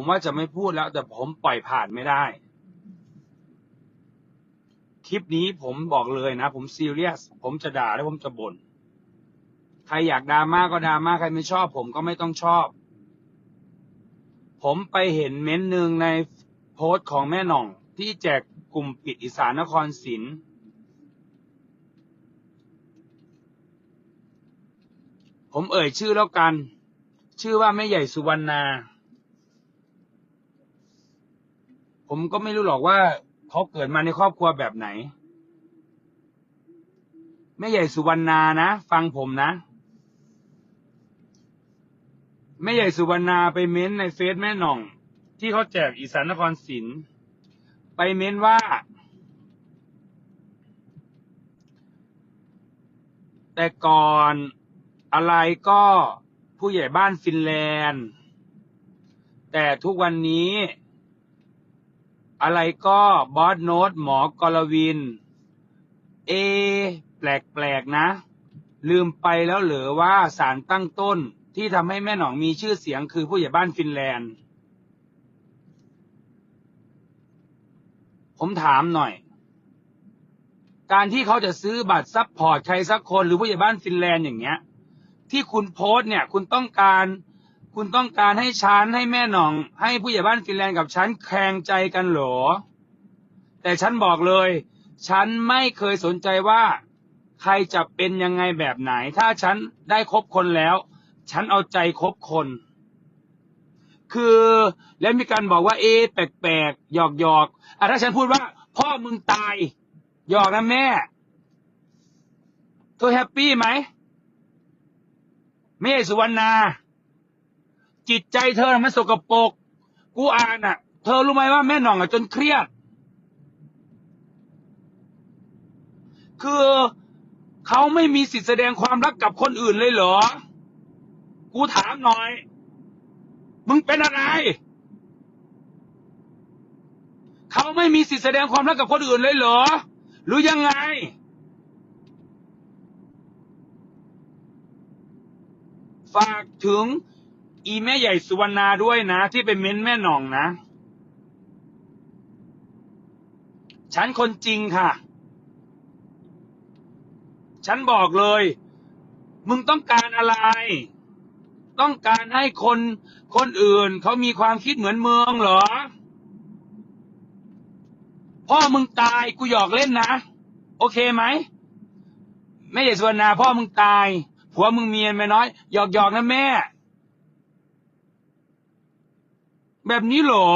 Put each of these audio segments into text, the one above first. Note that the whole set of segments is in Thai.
ผมว่าจะไม่พูดแล้ว แต่ผมปล่อยผ่านไม่ได้ คลิปนี้ผมบอกเลยนะ ผมซีเรียส ผมจะด่าแล้วผมจะบ่นใครอยากดราม่าก็ดราม่าใครไม่ชอบ ผมก็ไม่ต้องชอบ ผมไปเห็นเม้นต์หนึ่งในโพสต์ของแม่หน่อง ที่แจกกลุ่มปิดอีสานนครศิลป์ผมเอ่ยชื่อแล้วกัน ชื่อว่าแม่ใหญ่สุวรรณา ผมก็ไม่รู้หรอกว่าเขาเกิดมาในครอบครัวแบบไหน แม่ใหญ่สุวรรณานะ ฟังผมนะ แม่ใหญ่สุวรรณาไปเม้นในเฟซแม่หน่อง ที่เขาแจกอีสานนครศิลป์ไปเม้นว่า แต่ก่อนอะไรก็ผู้ใหญ่บ้านฟินแลนด์ แต่ทุกวันนี้ อะไรก็บอสโนตหมอกรวิน เอ แปลกๆนะ ลืมไปแล้วเหรือว่าสารตั้งต้นที่ทำให้แม่หนองมีชื่อเสียงคือผู้ใหญ่บ้านฟินแลนด์ ผมถามหน่อย การที่เขาจะซื้อบัตรซัพพอร์ตใครสักคนหรือผู้ใหญ่บ้านฟินแลนด์อย่างเงี้ย ที่คุณโพสเนี่ย คุณต้องการ คุณต้องการให้ฉันให้แม่หน่อง ให้ผู้ใหญ่บ้านฟินแลนด์กับฉันแข่งใจกันเหรอ แต่ฉันบอกเลย ฉันไม่เคยสนใจว่า ใครจะเป็นยังไงแบบไหน ถ้าฉันได้คบคนแล้ว ฉันเอาใจคบคน คือแล้วมีการบอกว่าเอะแปลกๆหยอกหยอกอะถ้าฉันพูดว่า พ่อมึงตาย หยอกนะแม่เธอแฮปปี้ไหมแม่สุวรรณา จิตใจเธอมันสกปรกกูอ่านอะ เธอรู้ไหมว่าแม่หน่องอะจนเครียด คือเขาไม่มีสิทธิแสดงความรักกับคนอื่นเลยเหรอ กูถามหน่อย มึงเป็นอะไร เขาไม่มีสิทธิแสดงความรักกับคนอื่นเลยเหรอ หรือยังไงฝากถึง อีแม่ใหญ่สุวรรณาด้วยนะ ที่ไปเม้นแม่หน่องนะ ฉันคนจริงค่ะ ฉันบอกเลย มึงต้องการอะไร ต้องการให้คนคนอื่นเขามีความคิดเหมือนเมืองเหรอ พ่อมึงตายกูหยอกเล่นนะ โอเคไหมแม่ใหญ่สุวรรณาพ่อมึงตายผัวมึงเมียนไม่น้อยหยอกหยอกนะแม่ แบบนี้เหรอ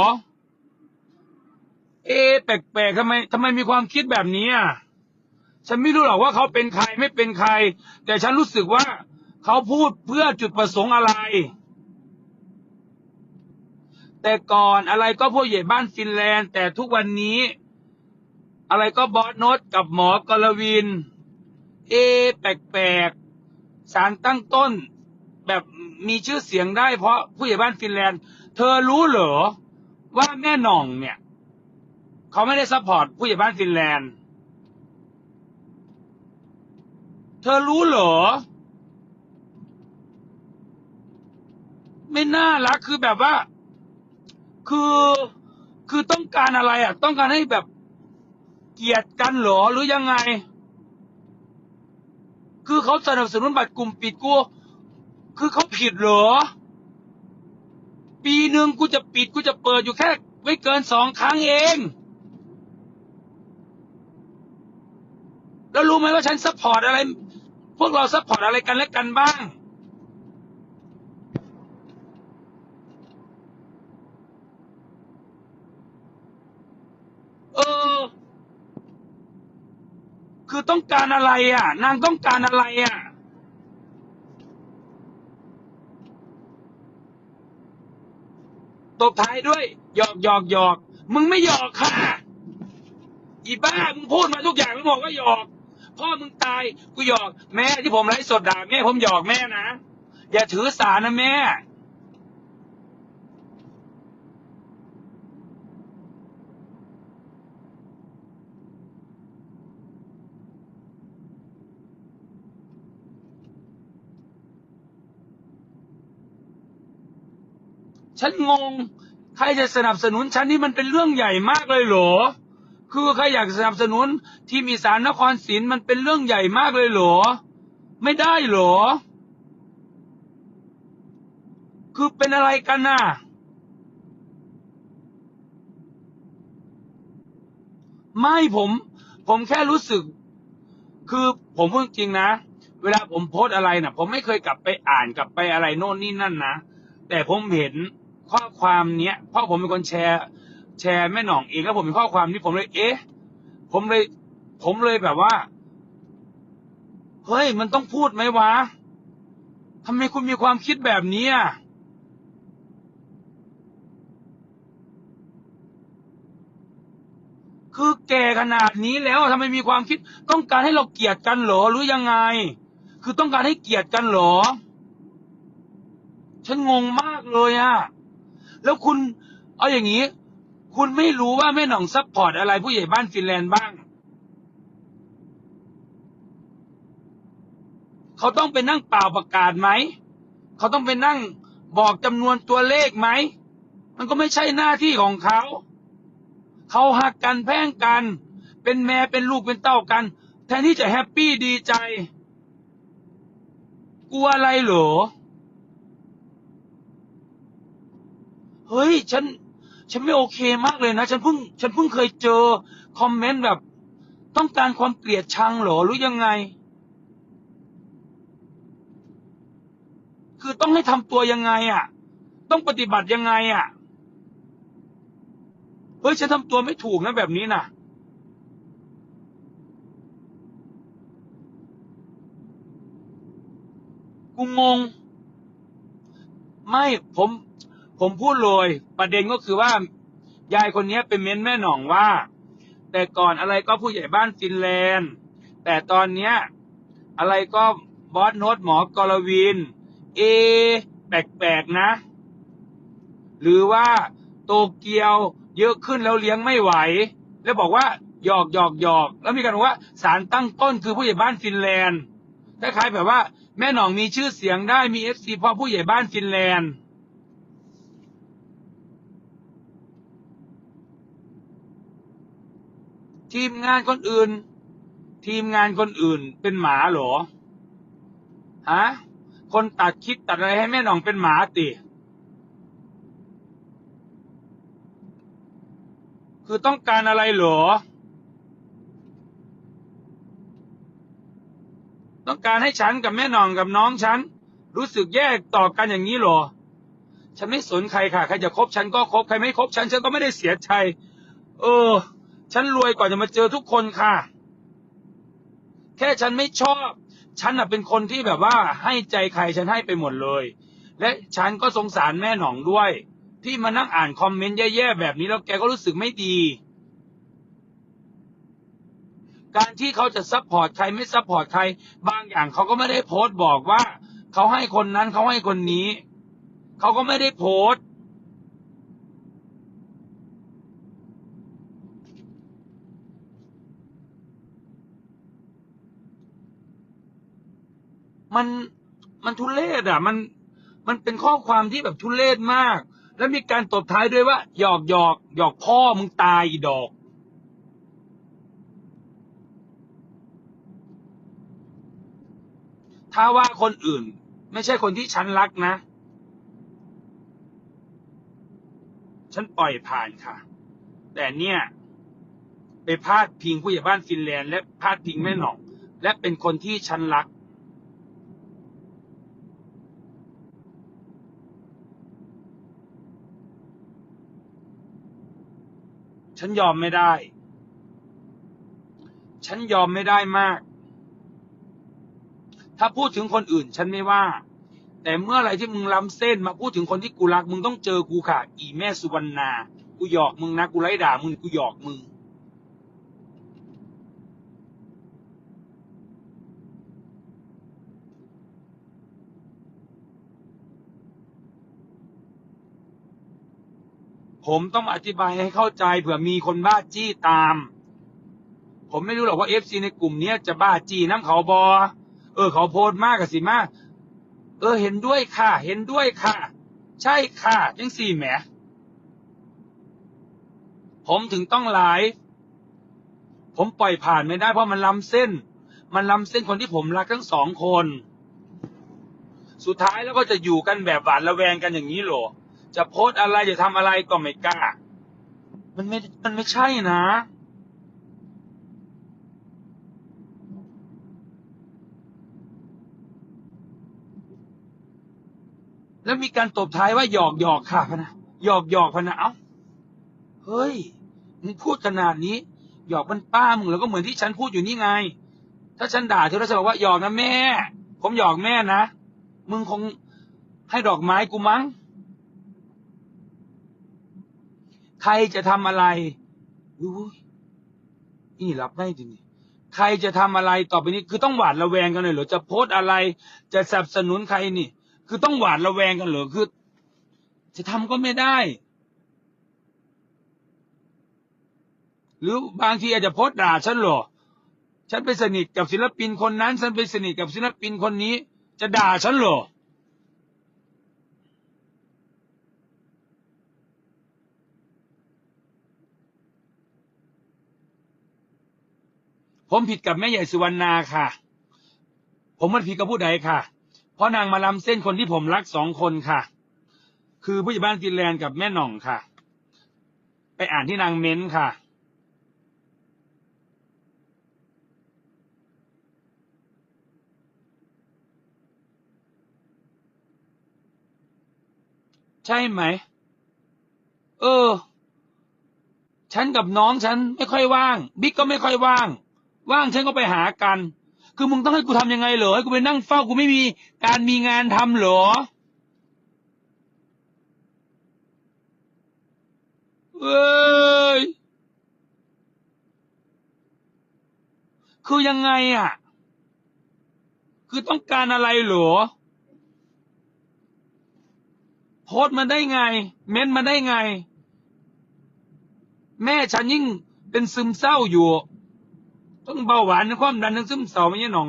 เอแปลกๆทำไมทำไมมีความคิดแบบนี้อะฉันไม่รู้หรอกว่าเขาเป็นใครไม่เป็นใคร แต่ฉันรู้สึกว่าเขาพูดเพื่อจุดประสงค์อะไร แต่ก่อนอะไรก็ผู้ใหญ่บ้านฟินแลนด์ แต่ทุกวันนี้ อะไรก็บอสโนตกับหมอกรวิน เอ แปลกๆสารตั้งต้น แบบมีชื่อเสียงได้เพราะผู้ใหญ่บ้านฟินแลนด์ เธอรู้เหรอว่าแม่หน่องเนี่ย เขาไม่ได้ซัพพอร์ตผู้ใหญ่บ้านฟินแลนด์ เธอรู้เหรอ ไม่น่ารักคือแบบว่า คือคือต้องการอะไรอะ ต้องการให้แบบเกลียดกันเหรอหรือยังไง คือเขาสนับสนุนบัตรกลุ่มปิดกู คือเขาผิดเหรอ หนึ่งกูจะปิดกูจะเปิดอยู่แค่ ไม่เกินสองครั้งเอง แล้วรู้ไหมว่าฉันซัพพอร์ตอะไร พวกเราซัพพอร์ตอะไรกันและกันบ้าง เออ คือต้องการอะไรอะ นางต้องการอะไรอะ ตบท้ายด้วย หยอกหยอกหยอก มึงไม่หยอกค่ะ อีบ้า มึงพูดมาทุกอย่างมึงบอกว่าหยอก พ่อมึงตาย กูหยอก แม่ที่ผมไลฟ์สดด่าแม่ผมหยอกแม่นะ อย่าถือสานะแม่ ฉันงง ใครจะสนับสนุนฉันนี่มันเป็นเรื่องใหญ่มากเลยเหรอ คือใครอยากสนับสนุนทีมอีสานนครศรีมันเป็นเรื่องใหญ่มากเลยเหรอ ไม่ได้เหรอ คือเป็นอะไรกันน่ะไม่ผมผมแค่รู้สึก คือผมพูดจริงนะ เวลาผมโพสอะไรนะผมไม่เคยกลับไปอ่านกลับไปอะไรโน่นนี่นั่นนะ แต่ผมเห็น ความเนี้ย เพราะผมเป็นคนแชร์ แชร์แม่หน่องเองแล้วผมเห็นข้อความนี้ผมเลย เอ๊ะ ผมเลย ผมเลยแบบว่า เฮ้ย มันต้องพูดไหมวะทำไมคุณมีความคิดแบบนี้อะคือแก่ขนาดนี้แล้วทำไมมีความคิด ต้องการให้เราเกลียดกันเหรอหรือยังไง คือต้องการให้เกลียดกันเหรอ ฉันงงมากเลยอะ แล้วคุณเอาอย่างนี้ คุณไม่รู้ว่าแม่หน่องซัพพอร์ตอะไรผู้ใหญ่บ้านฟินแลนด์บ้าง เขาต้องไปนั่งเป่าประกาศไหม เขาต้องไปนั่งบอกจำนวนตัวเลขไหม มันก็ไม่ใช่หน้าที่ของเขา เขาหักกันแพ่งกัน เป็นแม่เป็นลูกเป็นเต้ากัน แทนที่จะแฮปปี้ดีใจ กลัวอะไรเหรอ เฮ้ยฉัน ฉันไม่โอเคมากเลยนะ ฉันเพิ่ง ฉันเพิ่งเคยเจอคอมเมนต์แบบ ต้องการความเกลียดชังหรอหรือยังไง คือต้องให้ทำตัวยังไงอะ ต้องปฏิบัติยังไงอะเฮ้ยฉันทำตัวไม่ถูกนะแบบนี้น่ะกูงง ไม่ผม ผมพูดเลยประเด็นก็คือว่า ยายคนนี้เป็นเม้นแม่หน่องว่า แต่ก่อนอะไรก็ผู้ใหญ่บ้านฟินแลนด์ แต่ตอนเนี้ยอะไรก็บอสโนตหมอกรวิน เอ แปลกๆนะ หรือว่าโตเกียวเยอะขึ้นแล้วเลี้ยงไม่ไหว แล้วบอกว่าหยอกหยอกหยอกแล้วมีการบอกว่าสารตั้งต้นคือผู้ใหญ่บ้านฟินแลนด์คล้ายๆแบบว่า แม่หนองมีชื่อเสียงได้มีเอฟซีเพราะผู้ใหญ่บ้านฟินแลนด์ ทีมงานคนอื่น ทีมงานคนอื่นเป็นหมาเหรอฮะคนตัดคลิปตัดอะไรให้แม่หน่องเป็นหมาติ คือต้องการอะไรเหรอ ต้องการให้ฉันกับแม่หน่องกับน้องฉัน รู้สึกแยกต่อกันอย่างนี้เหรอ ฉันไม่สนใครค่ะ ใครจะคบฉันก็คบ ใครไม่คบฉันฉันก็ไม่ได้เสียใจ เออ ฉันรวยก่อนจะมาเจอทุกคนค่ะ แค่ฉันไม่ชอบ ฉันน่ะเป็นคนที่แบบว่าให้ใจใครฉันให้ไปหมดเลย และฉันก็สงสารแม่หน่องด้วย ที่มานั่งอ่านคอมเมนต์แย่ๆแบบนี้แล้วแกก็รู้สึกไม่ดี การที่เขาจะซัพพอร์ตใครไม่ซัพพอร์ตใคร บางอย่างเขาก็ไม่ได้โพสต์บอกว่า เขาให้คนนั้นเขาให้คนนี้ เขาก็ไม่ได้โพสต์ มันมันทุเลศอะ มันมันเป็นข้อความที่แบบทุเลศมาก แล้วมีการตบท้ายด้วยว่าหยอกหยอกหยอกพ่อมึงตายอีดอก ถ้าว่าคนอื่น ไม่ใช่คนที่ฉันรักนะ ฉันปล่อยผ่านค่ะ แต่เนี่ย ไปพาดพิงผู้ใหญ่บ้านฟินแลนด์และพาดพิงแม่หน่อง และเป็นคนที่ฉันรัก ฉันยอมไม่ได้ ฉันยอมไม่ได้มาก ถ้าพูดถึงคนอื่น ฉันไม่ว่า แต่เมื่อไรที่มึงล้ำเส้นมาพูดถึงคนที่กูรัก มึงต้องเจอกูค่ะ อีแม่สุวรรณา กูหยอกมึงนะ กูไล่ด่ามึง กูหยอกมึง ผมต้องอธิบายให้เข้าใจเผื่อมีคนบ้าจี้ตาม ผมไม่รู้หรอกว่าเอฟซีในกลุ่มเนี้ยจะบ้าจี้น้ำเขาบอ เออ เขาโพสมากกับสิมากเออ เห็นด้วยค่ะ เห็นด้วยค่ะ ใช่ค่ะจังสี่แหมผมถึงต้องไลฟ์ผมปล่อยผ่านไม่ได้เพราะมันล้ำเส้น มันล้ำเส้นคนที่ผมรักทั้งสองคน สุดท้ายแล้วก็จะอยู่กันแบบหวาดระแวงกันอย่างนี้หรอ จะโพสอะไรจะทำอะไรก็ไม่กล้า มันไม่ มันไม่ใช่นะ แล้วมีการตบท้ายว่าหยอกหยอกค่ะพะนะหยอกหยอกพะนะเอ้าเฮ้ยมึงพูดขนาดนี้ หยอกมันป้ามึงแล้วก็เหมือนที่ฉันพูดอยู่นี่ไง ถ้าฉันด่าเธอแล้วฉันบอกว่าหยอกนะแม่ ผมหยอกแม่นะ มึงคงให้ดอกไม้กูมั้ง ใครจะทำอะไรอุ้ยนี่รับได้จริงใครจะทำอะไรต่อไปนี้ คือต้องหวาดระแวงกันเลยเหรอจะโพสอะไร จะสนับสนุนใครนี่ คือต้องหวาดระแวงกันเหรอคือ จะทำก็ไม่ได้ หรือบางทีอาจจะโพสด่าฉันเหรอฉันไปสนิทกับศิลปินคนนั้น ฉันไปสนิทกับศิลปินคนนี้ จะด่าฉันเหรอ ผมผิดกับแม่ใหญ่สุวรรณาค่ะ ผมมันผิดกับผู้ใดค่ะ เพราะนางมาล้ำเส้นคนที่ผมรักสองคนค่ะ คือผู้ใหญ่บ้านฟินแลนด์กับแม่หน่องค่ะ ไปอ่านที่นางเม้นค่ะใช่ไหม เออ ฉันกับน้องฉันไม่ค่อยว่าง บิ๊กก็ไม่ค่อยว่าง ว่างฉันก็ไปหากัน คือมึงต้องให้กูทำยังไงเหรอให้กูไปนั่งเฝ้ากูไม่มีการมีงานทำเหรอ เอ้ย คือยังไงอะ คือต้องการอะไรเหรอ โพสต์มาได้ไง เม้นต์มาได้ไง แม่ฉันยิ่งเป็นซึมเศร้าอยู่ ต้องเบาหวานความดันทั้งซึมเศร้าไม่ใช่หนอง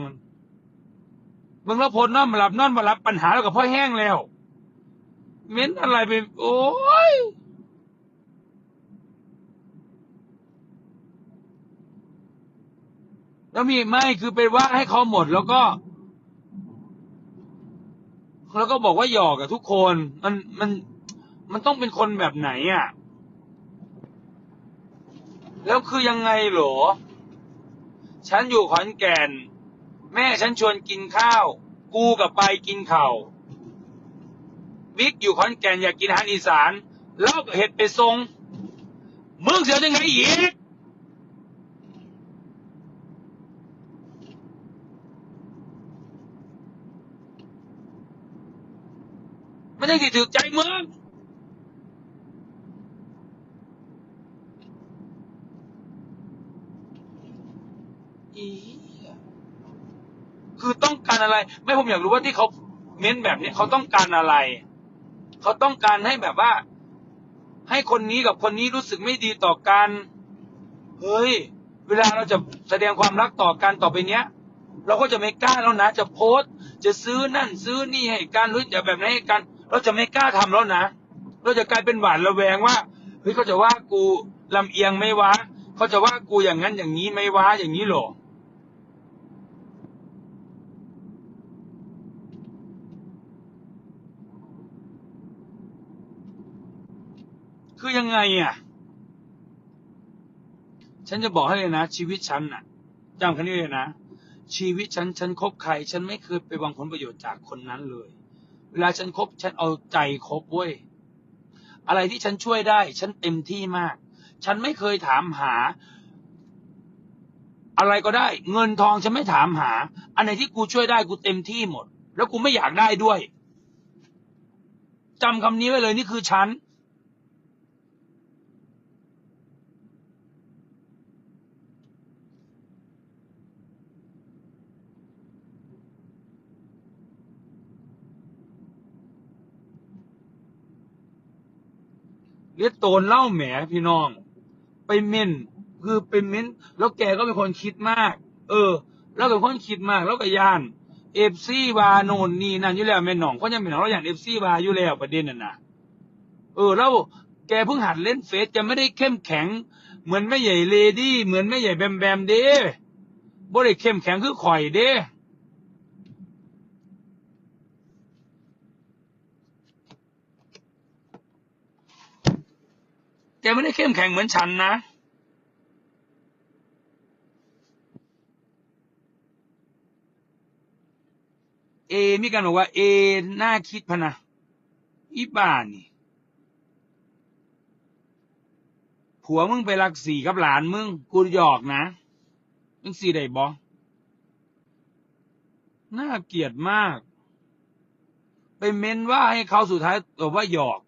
เบิ่งแล้วพสต์นอนมาหลับนอนมาหลับปัญหาแล้วกับพ่อแห้งแล้วเม้นอะไรไป โอ้ยแล้วมีไม่คือไปว่าให้เขาหมดแล้วก็ แล้วก็บอกว่าหยอกกับทุกคน มันมันมันต้องเป็นคนแบบไหนอะ แล้วคือยังไงหรอ ฉันอยู่ขอนแก่น แม่ฉันชวนกินข้าว กูกับไปกินเข้าวบิ๊กอยู่ขอนแก่นอยากกินอาหารอีสานแล้วเห็ดไปทรงมึงเสียยังไงอีกไม่ได้สิถือใจมึง อีคือต้องการอะไร ไม่ผมอยากรู้ว่าที่เขาเม้นแบบนี้เขาต้องการอะไร เขาต้องการให้แบบว่า ให้คนนี้กับคนนี้รู้สึกไม่ดีต่อกันเฮ้ย เวลาเราจะแสดงความรักต่อกันต่อไปเนี้ย เราก็จะไม่กล้าแล้วนะ จะโพสจะซื้อนั่นซื้อนี่ให้กันหรือจะแบบไหนให้กัน เราจะไม่กล้าทำแล้วนะเราจะกลายเป็นหวาดระแวงว่าเฮ้ยเขาจะว่ากูลำเอียงไหมวะเขาจะว่ากูอย่างนั้นอย่างนี้ไหมวะอย่างนี้หรอ คือยังไงอะ ฉันจะบอกให้เลยนะ ชีวิตฉันน่ะจำคันนี้เลยนะ ชีวิตฉัน ฉันคบใคร ฉันไม่เคยไปหวังผลประโยชน์จากคนนั้นเลย เวลาฉันคบฉันเอาใจคบเว้ย อะไรที่ฉันช่วยได้ ฉันเต็มที่มาก ฉันไม่เคยถามหา อะไรก็ได้ เงินทองฉันไม่ถามหา อันไหนที่กูช่วยได้กูเต็มที่หมด แล้วกูไม่อยากได้ด้วยจำคำนี้ไว้เลยนี่คือฉัน ยโตนเล่าแหมพี่น้อง ไปเม่นคือเป็นเม้น แล้วแกก็เป็นคนคิดมาก เออ แล้วเป็คนคิดมากแล้วก็ยานเอฟซีวาโนนนี่นั่นอยู่แล้วแม่น้องก็ยังเป็นน้องเราอย่างเอฟซีวาอยู่แล้วประเด็นน่ะนะเออแล้วแกเพิ่งหัดเล่นเฟซแกไม่ได้เข้มแข็ง เหมือนแม่ใหญ่เลดี้เหมือนแม่ใหญ่แบมแบมเด้บ่ได้เข้มแข็งคือข่อยเด้ แกไม่ได้เข้มแข็งเหมือนฉันนะ เอ มีการบอกว่า เอ น่าคิดพะนะ อีบ้านี่ผัวมึงไปรักสี่กับหลานมึง กูหยอกนะ มึงสี่ได้บอน่าเกลียดมาก ไปเม้นว่าให้เขาสุดท้ายตอบว่าหยอก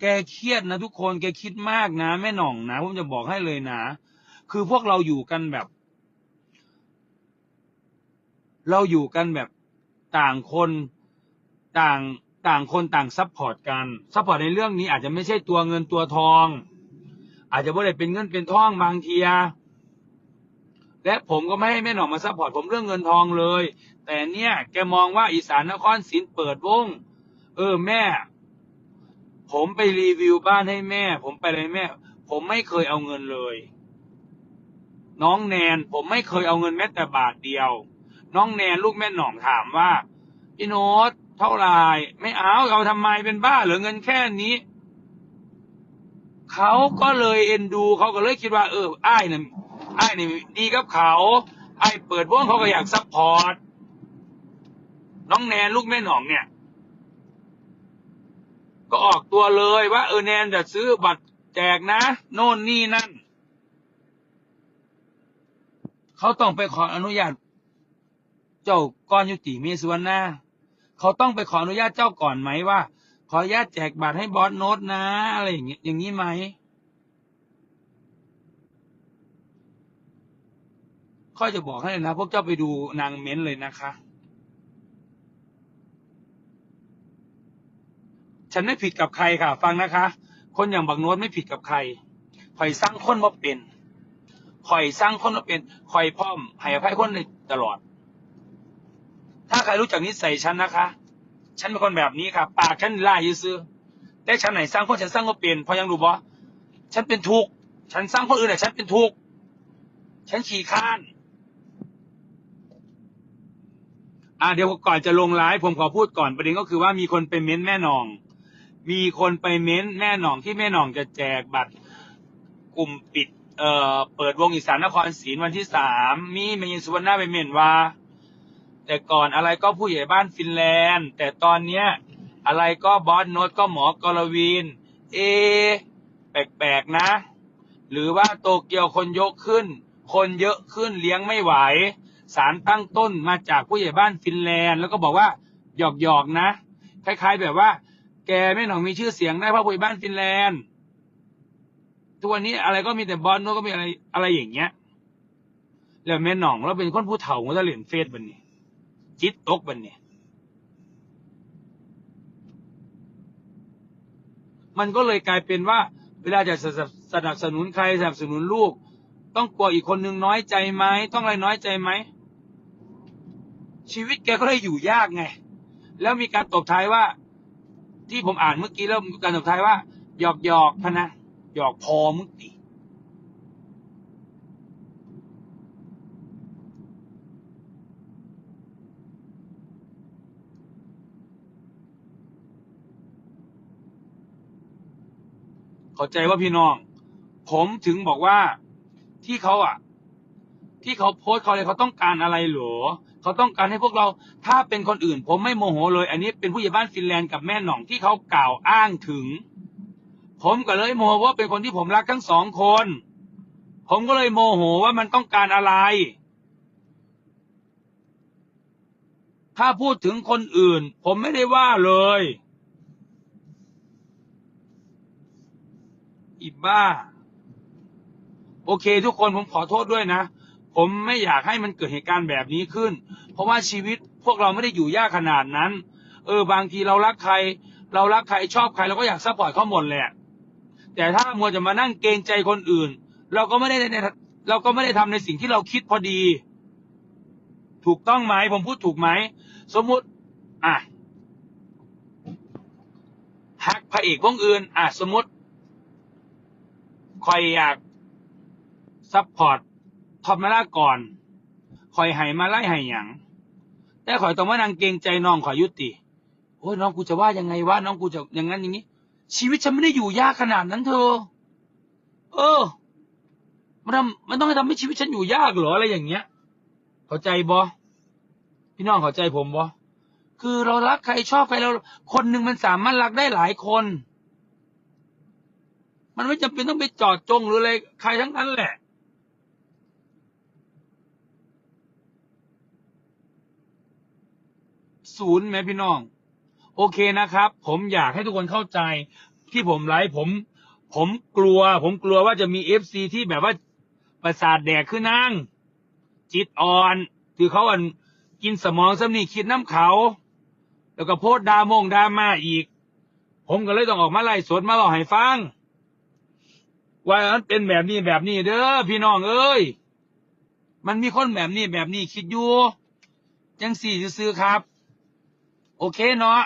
แกเครียดนะทุกคนแกคิดมากนะแม่หน่องนะผมจะบอกให้เลยนะ คือพวกเราอยู่กันแบบ เราอยู่กันแบบต่างคนต่างต่างคนต่างซัพพอร์ตกันซัพพอร์ตในเรื่องนี้อาจจะไม่ใช่ตัวเงินตัวทอง อาจจะไม่ได้เป็นเงินเป็นทองบางทีและผมก็ไม่ให้แม่หน่องมาซัพพอร์ตผมเรื่องเงินทองเลย แต่เนี่ย แกมองว่าอีสานนครศรีเปิดวง เออแม่ ผมไปรีวิวบ้านให้แม่ ผมไปอะไรแม่ ผมไม่เคยเอาเงินเลย น้องแนน ผมไม่เคยเอาเงินแม้แต่บาทเดียว น้องแนนลูกแม่หน่องถามว่าพี่โน้ตเท่าไรไม่เอาเอาทำไมเป็นบ้าเหรือเงินแค่นี้เขาก็เลยเอ็นดูเขาก็เลยคิดว่าเออไอ้นี่ยไอ้นี่ดีกับเขาไอ้เปิดวงเขาก็อยากซัพพอร์ตน้องแนนลูกแม่หน่องเนี่ย ก็ออกตัวเลยว่าเออแนนจะซื้อบัตรแจกนะ โน่นนี่นั่น เขาต้องไปขออนุญาต เจ้าก้อนยุติมีส่วนหน้าเขาต้องไปขออนุญาตเจ้าก่อนไหมว่า ขออนุญาตแจกบัตรให้บอสโน้ตนะอะไรอย่างเงี้ยอย่างนี้ไหมข้อจะบอกให้เลยนะ พวกเจ้าไปดูนางเม้นเลยนะคะ ฉันไม่ผิดกับใครค่ะ ฟังนะคะ คนอย่างบักโน้ตไม่ผิดกับใครข่อยสร้างคนมาเป็นข่อยสร้างคนมาเป็นข่อยพร้อมให้อภัยคนตลอด ถ้าใครรู้จักนิสัยฉันนะคะ ฉันเป็นคนแบบนี้ค่ะ ปากฉันล่ายืซื้อแต่ฉันไหนสร้างคนฉันสร้างก็เป็นพราะยังรู้บ่ฉันเป็นทุกข์ฉันสร้างคนอื่นแต่ฉันเป็นทุกข์ฉันขี่ข้านอ่าเดี๋ยวก่อนจะลงไลฟ์ผมขอพูดก่อนประเด็นก็คือว่ามีคนไปเม้นแม่นอง มีคนไปเม้นแม่หนองที่แม่หนองจะแจกบัตรกลุ่มปิด เอ่อ เปิดวงอีสานนครศรีวันที่สามมีเมยินสุวรรณาไปเม้นว่า แต่ก่อนอะไรก็ผู้ใหญ่บ้านฟินแลนด์ แต่ตอนเนี้ย อะไรก็บอสโนตก็หมอกรวีนเอ แปลกๆนะ หรือว่าโตเกียวคนยกขึ้น คนเยอะขึ้นเลี้ยงไม่ไหว สารตั้งต้นมาจากผู้ใหญ่บ้านฟินแลนด์ แล้วก็บอกว่าหยอกๆนะ คล้ายๆแบบว่า แกไม่หน่องมีชื่อเสียงได้เพราะผู้ใหญ่บ้านฟินแลนด์ทุกวันนี้อะไรก็มีแต่บอสโนตก็มีอะไรอะไรอย่างเงี้ย แล้วแม่หน่องเราเป็นคนผู้เฒ่าเราเล่นเฟซบันนี้ จิตตกบันนี่ยมันก็เลยกลายเป็นว่า เวลาจะสนับสนับสนุนใครสนับสนุนลูก ต้องกลัวอีกคนนึงน้อยใจไหมต้องอะไรน้อยใจไหมชีวิตแกก็เลยอยู่ยากไง แล้วมีการตบท้ายว่า ที่ผมอ่านเมื่อกี้แล้วการตบท้ายว่าหยอกหยอกพนะหยอกพอมึงติเข้าใจว่าพี่น้อง ผมถึงบอกว่าที่เขาอะ ที่เขาโพสต์เขาเลยเขาต้องการอะไรหรอเขาต้องการให้พวกเราถ้าเป็นคนอื่น ผมไม่โมโหเลย อันนี้เป็นผู้ใหญ่บ้านฟินแลนด์กับแม่หน่องที่เขากล่าวอ้างถึง ผมก็เลยโมโหว่าเป็นคนที่ผมรักทั้งสองคน ผมก็เลยโมโหว่ามันต้องการอะไร ถ้าพูดถึงคนอื่น ผมไม่ได้ว่าเลยอีบ้า โอเค ทุกคนผมขอโทษด้วยนะ ผมไม่อยากให้มันเกิดเหตุการณ์แบบนี้ขึ้น เพราะว่าชีวิตพวกเราไม่ได้อยู่ยากขนาดนั้น เออบางทีเรารักใคร เรารักใครชอบใครเราก็อยากซัพพอร์ตเขาหมดแหละ แต่ถ้ามัวจะมานั่งเกรงใจคนอื่น เราก็ไม่ได้ในเราก็ไม่ได้ทำในสิ่งที่เราคิดพอดี ถูกต้องไหมผมพูดถูกไหมสมมุติ อะฮักพระเอกวงอื่น อะสมมติคอยอยากซัพพอร์ต ทอมมาล่าก่อนคอยให้มาไล่ให้หยังแต่คอยต้องมานั่งเกรงใจน้องขอยยุติโอ้ยน้องกูจะว่ายังไงวะน้องกูจะอย่างนั้นอย่างนี้ ชีวิตฉันไม่ได้อยู่ยากขนาดนั้นเธอ เออ มันทำมันต้องให้ทำให้ชีวิตฉันอยู่ยากเหรออะไรอย่างเงี้ย เข้าใจบอพี่น้องเข้าใจผมบอคือเรารักใครชอบใครเรา คนหนึ่งมันสามารถรักได้หลายคน มันไม่จำเป็นต้องไปจอดจงหรืออะไรใครทั้งนั้นแหละ ศูนย์แม่พี่น้อง โอเคนะครับ ผมอยากให้ทุกคนเข้าใจที่ผมไลฟ์ผม ผมกลัว ผมกลัวว่าจะมีเอฟซีที่แบบว่าประสาทแดกขึ้นนั่ง จิตอ่อนคือเขาอันกินสมองสำนีคิดน้ำเขา แล้วก็โพสดามงดาม่าอีก ผมก็เลยต้องออกมาไล่สดมาบอกให้ฟัง ว่ามันเป็นแบบนี้แบบนี้เด้อพี่น้องเอ้ยมันมีคนแบบนี้แบบนี้คิดอยู่จังสี่ซื้อครับ โอเคเนาะ